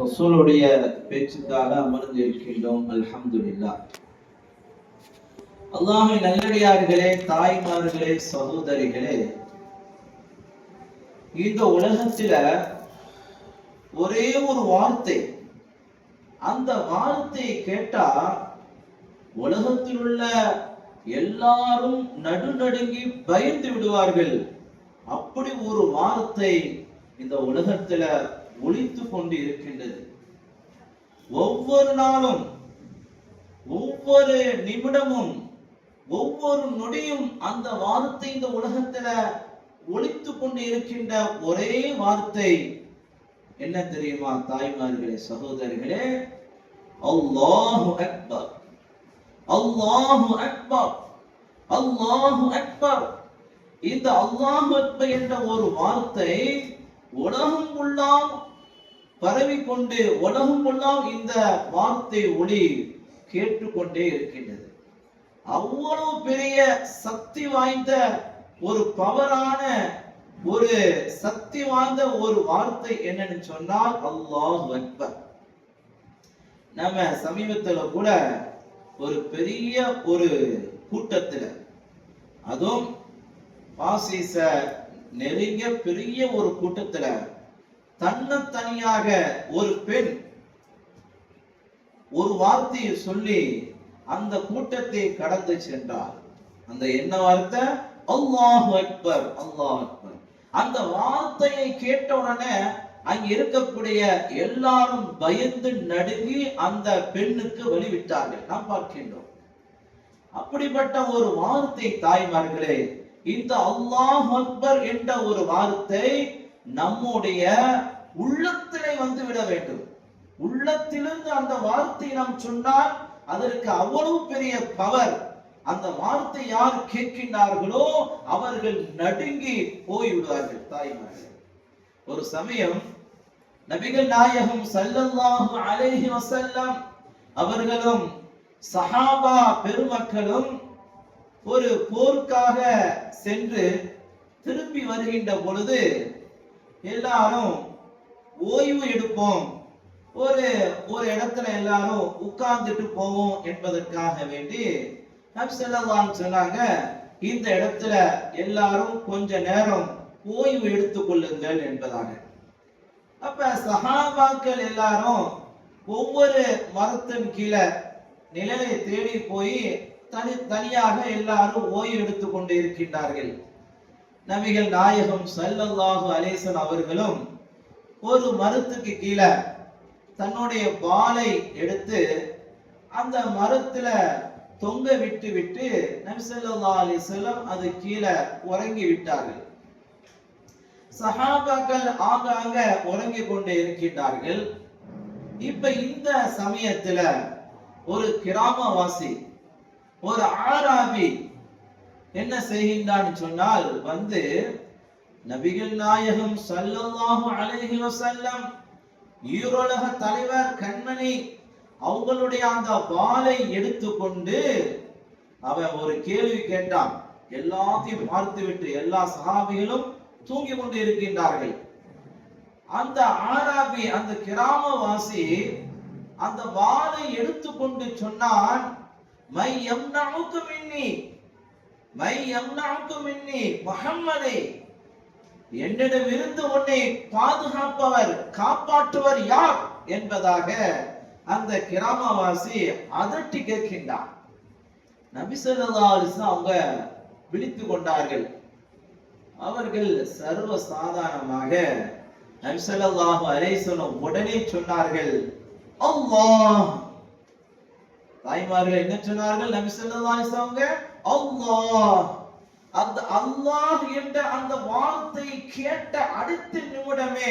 ரசூலுடைய பேச்சுக்காக அமர்ந்து இருக்கின்றோம். அல்ஹம்துலில்லா. அல்லாஹின் நல்லடியார்களே தாய்மார்களே சகோதரிகளே இந்த உலகத்துல ஒரே ஒரு வார்த்தை. அந்த வார்த்தையை கேட்டா உலகத்தில் உள்ள எல்லாரும் நடுநடுங்கி பயந்து விடுவார்கள். அப்படி ஒரு வார்த்தை இந்த உலகத்துல ஒழித்து கொண்டு இருக்கின்றது ஒவ்வொரு நாளும் ஒவ்வொரு நிமிடமும் ஒவ்வொரு நொடியும் அந்த வார்த்தை இந்த உலகத்துல ஒழித்து கொண்டு இருக்கின்ற ஒரே வார்த்தை என்ன தெரியுமா தாய்மார்களே சகோதரிகளே அல்லாஹு அக்பர். அல்லாஹு அக்பர். அல்லாஹு அக்பர். இந்த அல்லாஹு அக்பர் என்ற ஒரு வார்த்தை உலகம் உள்ளாம் பரவிக்கொண்டு உலகம் எல்லாம் இந்த வார்த்தை ஒளி கேட்டுக்கொண்டே இருக்கின்றது. அவ்வளவு பெரிய சக்தி வாய்ந்த ஒரு பவரான ஒரு சக்தி வாய்ந்த ஒரு வார்த்தை என்னன்னு சொன்னால் அல்லாஹ் அக்பர். நம்ம சமீபத்துல கூட ஒரு பெரிய ஒரு கூட்டத்துல அதுவும் பாசிச நெருங்கிய பெரிய ஒரு கூட்டத்துல தன்னத்தனியாக ஒரு பெண் ஒரு வார்த்தையை சொல்லி அந்த கூட்டத்தை கடந்து சென்றார். அந்த என்ன வார்த்தை? அல்லாஹு அக்பர் அல்லாஹ் அக்பர். அந்த வார்த்தையை கேட்ட உடனே அங்க இருக்கக்கூடிய எல்லாரும் பயந்து நடுங்கி அந்த பெண்ணுக்கு வழிவிட்டார்கள். நாம் பார்க்கின்றோம். அப்படிப்பட்ட ஒரு வார்த்தை தாய்மார்களே இந்த அல்லாஹ் அக்பர் என்ற ஒரு வார்த்தை நம்முடைய உள்ளத்திலே வந்து விட வேண்டும். உள்ளத்திலிருந்து அந்த வார்த்தை நாம் சொன்னால் அதற்கு அவ்வளவு பெரிய பவர் அந்த வார்த்தை யார் கேட்கின்றார்களோ அவர்கள் நடுங்கி போய் விடுவார்கள் தாய்மார்கள். ஒரு சமயம் நபிகள் நாயகம் சல்லல்லாஹு அலைஹி வசல்லம் அவர்களும் சஹாபா பெருமக்களும் ஒரு போருக்காக சென்று திரும்பி வருகின்ற பொழுது எல்லாரும் ஓய்வு எடுப்போம். ஒரு ஒரு இடத்துல எல்லாரும் உட்கார்ந்துட்டு போவோம் என்பதற்காக வேண்டி நபி சொன்னாங்க இந்த இடத்துல எல்லாரும் கொஞ்ச நேரம் ஓய்வு எடுத்துக் கொள்ளுங்கள் என்பதாக. அப்ப சஹாபாக்கள் எல்லாரும் ஒவ்வொரு மரத்தின் கீழே நிழலை தேடி போய் தனி தனியாக எல்லாரும் ஓய்வு எடுத்துக் கொண்டு இருக்கின்றார்கள். நபிகள் நாயகம் சல்லல்லாஹு அலேசன் அவர்களும் ஒரு மரத்துக்கு கீழே தன்னுடைய பாலை எடுத்து அந்த மரத்துல தொங்க விட்டு விட்டு நபிசல்லா அலிசல்லம் அது கீழே உறங்கி விட்டார்கள். சஹாபாக்கள் ஆங்காங்க உறங்கிக் கொண்டு இருக்கின்றார்கள். இப்ப இந்த சமயத்துல ஒரு கிராமவாசி ஒரு ஆராபி என்ன செய்கின்றான்னு சொன்னால் வந்து நபிகள் நாயகம் ஸல்லல்லாஹு அலைஹி வசல்லம் ஈரோலக தலைவர் கண்மணி அவங்களுடைய அந்த வாளை எடுத்துக்கொண்டு அவன் ஒரு கேள்வி கேட்டான். எல்லாத்தையும் பார்த்துவிட்டு எல்லா சகாபிகளும் தூங்கி கொண்டு இருக்கின்றார்கள். அந்த ஆராபி அந்த கிராமவாசி அந்த வாளை எடுத்துக்கொண்டு சொன்னான் மை எம் நமக்கு மின்னி மை எம்னவுக்கு மின்னி என்னிடம் இருந்து உன்னை பாதுகாப்பவர் காப்பாற்றுவர் யார்? என்பதாக அந்த கிராமவாசி அதட்டி கேட்கின்றார் நபிசல்லா அவங்க விழித்து கொண்டார்கள். அவர்கள் சர்வ சாதாரணமாக நபிசல்லாஹு ஸல்லல்லாஹு உடனே சொன்னார்கள் அல்லாஹ் தாய்மார்கள் என்ன சொன்னார்கள்? நபி ஸல்லல்லாஹு அலைஹி வஸல்லம் அல்லாஹ். அந்த அல்லாஹ் என்ற அந்த வார்த்தை கேட்ட அடுத்த நிமிடமே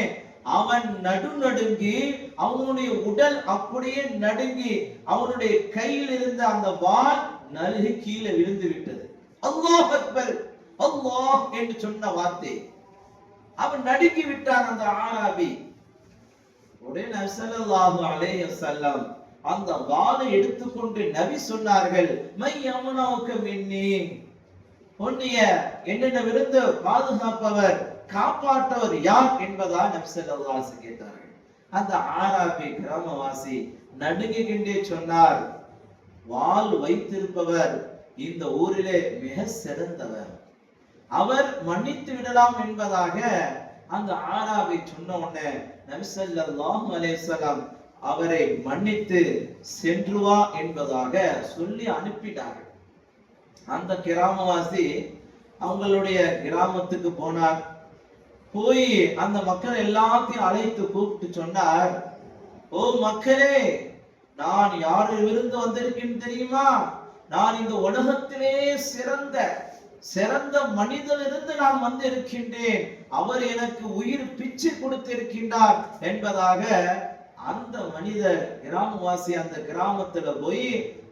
அவன் நடுநடுங்கி அவனுடைய உடல் அப்படியே நடுங்கி அவனுடைய கையில் இருந்த அந்த வால் நழுகி கீழே விழுந்து விட்டது. அல்லாஹ் அக்பர் அல்லாஹ் என்று சொன்ன வார்த்தை. அவன் நடுங்கி விட்டான் அந்த ஆராபி. உடனே நபி ஸல்லல்லாஹு அலைஹி வஸல்லம் அந்த வாளை எடுத்துக்கொண்டு நபி சொன்னார்கள் மை யமுனாவுக்கு மின்னே. உன்னைய என்னிடமிருந்து பாதுகாப்பவர் காப்பாற்றவர் யார் என்பதா நப்சல்லாசு கேட்டார்கள். அந்த ஆராபி கிராமவாசி நடுங்குகின்றே சொன்னார் வாள் வைத்திருப்பவர் இந்த ஊரிலே மிக சிறந்தவர். அவர் மன்னித்து விடலாம் என்பதாக அந்த ஆராபி சொன்ன உடனே நபிசல்லாஹு அலேசலாம் அவரை மன்னித்து சென்று வா என்பதாக சொல்லி அனுப்பிட்டார்கள் அந்த கிராமவாசி அவங்களுடைய கிராமத்துக்கு போனார். போய் அந்த மக்கள் எல்லாத்தையும் அழைத்து கூப்பிட்டு சொன்னார் ஓ மக்களே நான் யாரிலிருந்து வந்திருக்கேன் தெரியுமா? நான் இந்த உலகத்திலே சிறந்த சிறந்த மனிதனிலிருந்து நான் வந்திருக்கின்றேன். அவர் எனக்கு உயிர் பிச்சு கொடுத்திருக்கின்றார் என்பதாக அந்த மனிதர் கிராமவாசி அந்த கிராமத்துல போய்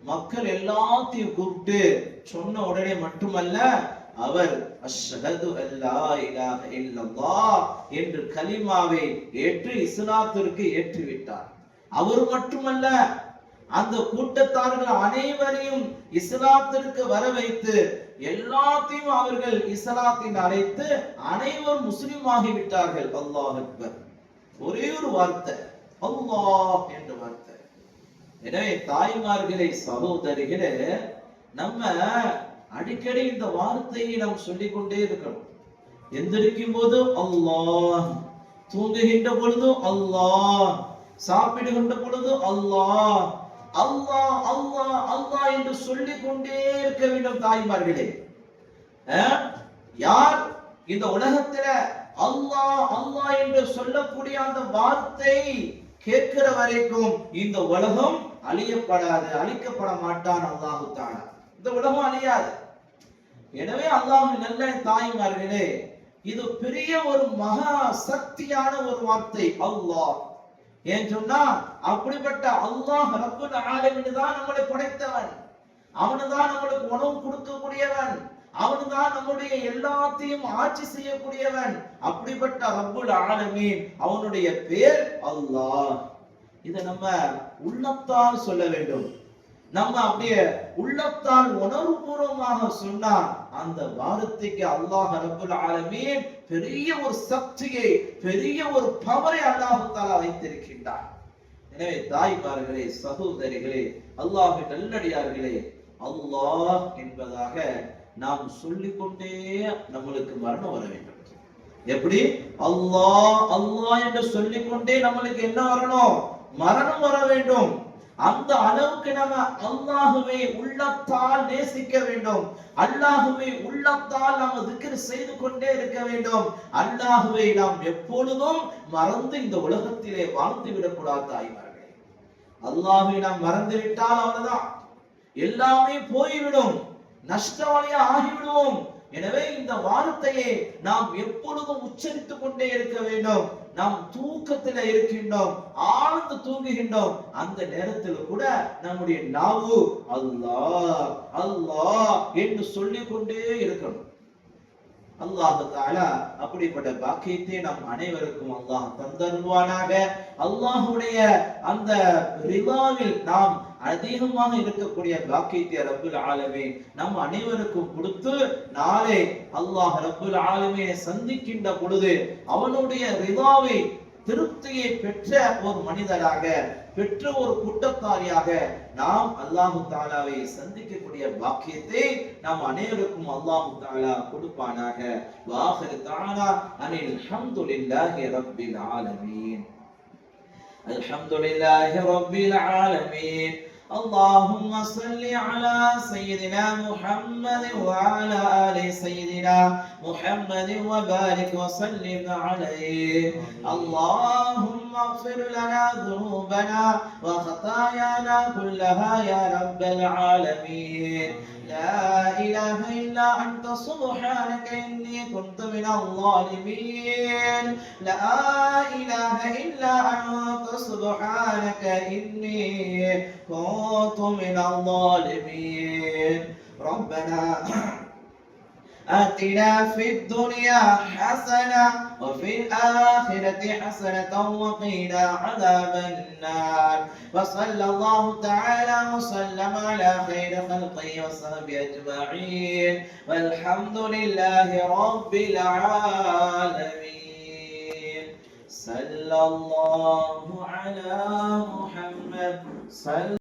மக்கள் எல்லாத்தையும் கூப்பிட்டு சொன்ன உடனே மட்டுமல்ல அவர் அஷ்ஹது அல்லா இலாஹ இல்லல்லாஹ் என்று கலிமாவை ஏற்று இஸ்லாத்திற்கு ஏற்றுவிட்டார். அவர் மட்டுமல்ல அந்த கூட்டத்தார்கள் அனைவரையும் இஸ்லாத்திற்கு வர வைத்து எல்லாத்தையும் அவர்கள் இஸ்லாத்தின் அழைத்து அனைவரும் முஸ்லிம் ஆகிவிட்டார்கள். அல்லாஹ் அக்பர். ஒரே ஒரு வார்த்தை அல்லாஹ் என்ற வார்த்தை. எனவே தாய்மார்களே சகோதரிகளே நம்ம அடிக்கடி இந்த வார்த்தையை நாம் சொல்லிக் கொண்டே இருக்கணும். எந்திரிக்கும் போது அல்லாஹ் தூங்குகின்ற பொழுது அல்லாஹ் சாப்பிடுகின்ற பொழுது அல்லாஹ் அல்லாஹ் அல்லாஹ் அல்லாஹ் என்று சொல்லிக் கொண்டே இருக்க வேண்டும் தாய்மார்களே. யார் இந்த உலகத்துல அல்லாஹ் அல்லாஹ் என்று சொல்லக்கூடிய அந்த வார்த்தை கேட்கிற வரைக்கும் இந்த உலகம் அழியப்படாது அழிக்கப்பட மாட்டான் அல்லாஹு தானா இந்த உலகம் அழியாது. எனவே அல்லாஹ் நல்ல தாய்மார்களே இது பெரிய ஒரு மகா சக்தியான ஒரு வார்த்தை அல்லாஹ். ஏன் சொன்னா அப்படிப்பட்ட அல்லாஹ் ரப்புல் ஆலமீன் தான் நம்மளை படைத்தவன். அவனுதான் நம்மளுக்கு உணவு கொடுக்கக்கூடியவன். அவனுதான் நம்முடைய எல்லாத்தையும் ஆட்சி செய்யக்கூடியவன். அப்படிப்பட்ட ரப்புல் ஆலமீன் அவனுடைய பேர் அல்லாஹ். இதை நம்ம உள்ளத்தால் சொல்ல வேண்டும். நம்ம அப்படியே உள்ளத்தால் உணர்வுபூர்வமாக சொன்னா அந்த வார்த்தைக்கு அல்லாஹ் ரப்புல் ஆலமீன் பெரிய ஒரு சக்தியை பெரிய ஒரு பவரை அல்லாஹ் தாலா வைத்திருக்கின்றான். எனவே தாய்மார்களே சகோதரிகளே அல்லாஹ் நல்லடியார்களே அல்லாஹ் என்பதாக நாம் சொல்லிக்கொண்டே நம்மளுக்கு மரணம் வர வேண்டும். எப்படி? அல்லாஹ் அல்லாஹ் என்று சொல்லிக்கொண்டே நம்மளுக்கு என்ன வரணும்? மரணம் வர வேண்டும். அந்த அளவுக்கு நம்ம அல்லாஹுவை உள்ளத்தால் நேசிக்க வேண்டும். அல்லாஹுவை உள்ளத்தால் நாம் திக்கர் செய்து கொண்டே இருக்க வேண்டும். அல்லாஹுவை நாம் எப்பொழுதும் மறந்து இந்த உலகத்திலே வாழ்ந்து விடக்கூடாது தாய்மார்களே. அல்லாஹுவை நாம் மறந்து விட்டால் அவ்வளவுதான். எல்லாமே போய்விடும். நஷ்டவாளியா ஆகிவிடுவோம். எனவே இந்த வார்த்தையை நாம் எப்பொழுதும் உச்சரித்துக் கொண்டே இருக்க வேண்டும். நாம் தூக்கத்துல இருக்கின்றோம் ஆழ்ந்து தூங்குகின்றோம். அந்த நேரத்தில் கூட நம்முடைய நாவு அல்லா அல்லாஹ் என்று சொல்லிக் கொண்டே இருக்கணும். அல்லாஹு தாலா அப்படிப்பட்ட பாக்கியத்தை நம் அனைவருக்கும் அல்லாஹ் தந்தருவானாக அல்லாஹுடைய அந்த ரிவாவில் நாம் அதிகமாக இருக்கக்கூடிய பாக்கியத்தை ரப்புல் ஆலமே நம் அனைவருக்கும் கொடுத்து நாளை அல்லாஹ் ரப்புல் ஆலமே சந்திக்கின்ற பொழுது அவனுடைய ரிவாவை திருப்தியை பெற்ற ஒரு மனிதராக பெற்ற ஒரு கூட்டத்தாரியாக நாம் அல்லாஹு தாலாவை சந்திக்கக்கூடிய பாக்கியத்தை நாம் அனைவருக்கும் அல்லாஹு தாலா கொடுப்பானாக. வாஹிர் தாலா அனில் அல்ஹம்துலில்லாஹி ரப்பில் ஆலமீன். அல்ஹம்துலில்லாஹி ரப்பில் ஆலமீன். اللهم صل على سيدنا محمد وعلى آل سيدنا محمد وبارك وسلم عليه. اللهم اغفر لنا ذنوبنا وخطايانا كلها يا رب العالمين. لا إله إلا أنت سبحانك إني كنت من الظالمين. لا إله إلا أنت سبحانك إني كنت من الظالمين. ربنا آتنا في الدنيا حسنة وفي الآخرة حسنة وقنا عذاب النار. وصلى الله تعالى وسلم على خير خلقه وصحبه أجمعين. والحمد لله رب العالمين. صلى الله على محمد. صلى